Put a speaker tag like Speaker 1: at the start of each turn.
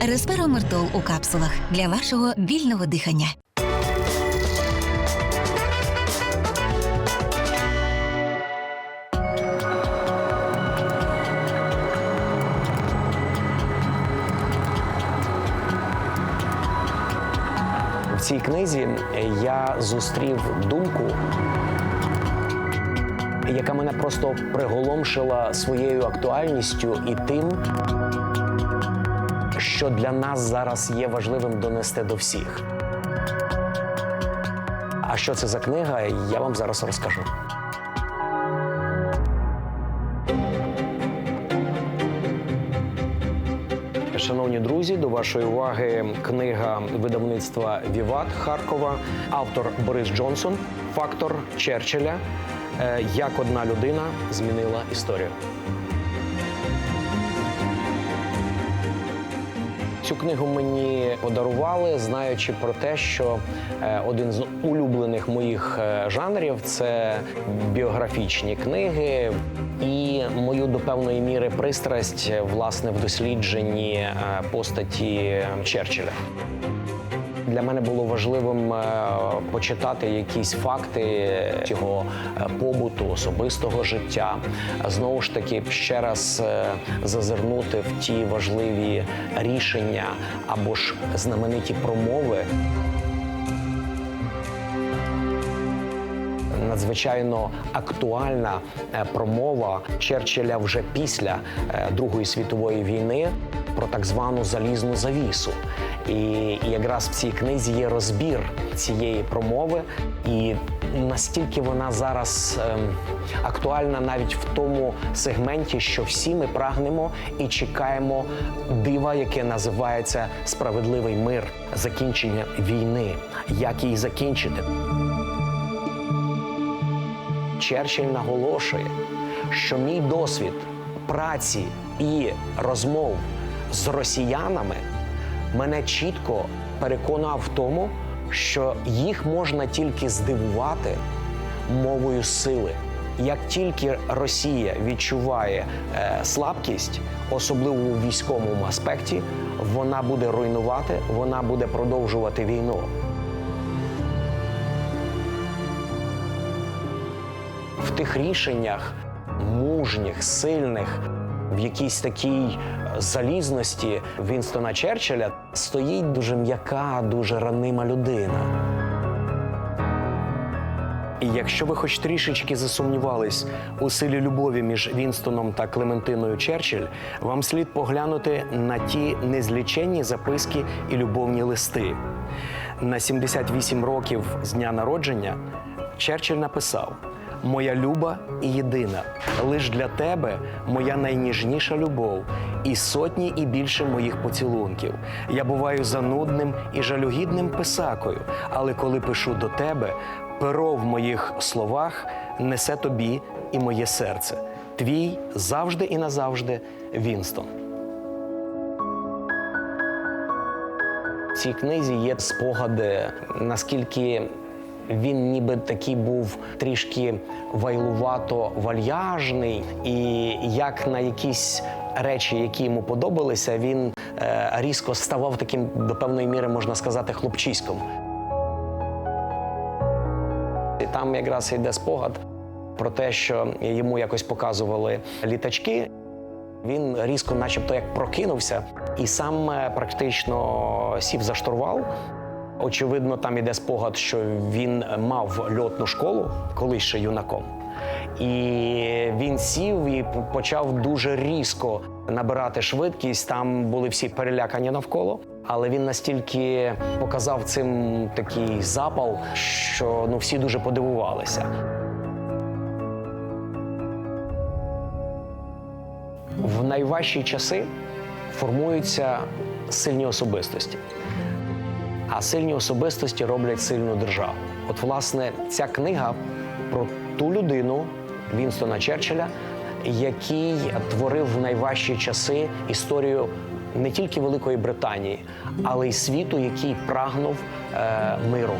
Speaker 1: Респиромертол у капсулах для вашого вільного дихання.
Speaker 2: В цій книзі я зустрів думку, яка мене просто приголомшила своєю актуальністю і тим, що для нас зараз є важливим донести до всіх. А що це за книга, я вам зараз розкажу. Шановні друзі, до вашої уваги книга видавництва Віват Харкова, автор Борис Джонсон, фактор Черчилля. Е, Як одна людина змінила історію. Цю книгу мені подарували, знаючи про те, що е, один з улюблених моїх е, жанрів це біографічні книги, і мою до певної міри пристрасть е, власне в дослідженні постаті Черчилля. Для мене було важливим е, почитати якісь факти його е, побуту, особистого життя. Знову ж таки, ще раз е, зазирнути в ті важливі рішення або ж знамениті промови. Надзвичайно актуальна промова Черчилля вже після Другої світової війни про так звану залізну завісу. І, і якраз в цій книзі є розбір цієї промови, і настільки вона зараз ем, актуальна навіть в тому сегменті, що всі ми прагнемо і чекаємо дива, яке називається справедливий мир, закінчення війни. Як її закінчити? Черчилль наголошує, що мій досвід праці і розмов з росіянами мене чітко переконав в тому, що їх можна тільки здивувати мовою сили. Як тільки Росія відчуває е, слабкість, особливо у військовому аспекті, вона буде руйнувати, вона буде продовжувати війну. в тих рішеннях мужніх, сильних, в якійсь такій е, залізності Вінстона Черчилля стоїть дуже м'яка, дуже ранима людина. І якщо ви хоч трішечки засумнівались у силі любові між Вінстоном та Клементиною Черчилль, вам слід поглянути на ті незліченні записки і любовні листи. На 78 років з дня народження Черчилль написав: Моя люба і єдина, лиш для тебе моя найніжніша любов і сотні і більше моїх поцілунків. Я буваю занудним і жалюгідним писакою, але коли пишу до тебе, перо в моїх словах несе тобі і моє серце. Твій завжди і назавжди Вінстон. В цій книзі є спогади, наскільки він ніби такий був трішки вайлувато вальяжний, і як на якісь речі, які йому подобалися, він е, різко ставав таким до певної міри, можна сказати, хлопчиськом. І там якраз йде спогад про те, що йому якось показували літачки. Він різко, начебто, як прокинувся, і сам е, практично сів за штурвал. Очевидно, там іде спогад, що він мав льотну школу, колись ще юнаком. І він сів і почав дуже різко набирати швидкість. Там були всі перелякані навколо. Але він настільки показав цим такий запал, що ну всі дуже подивувалися. В найважчі часи формуються сильні особистості. А сильні особистості роблять сильну державу. От, власне, ця книга про ту людину Вінстона Черчилля, який творив в найважчі часи історію не тільки Великої Британії, але й світу, який прагнув е, миру.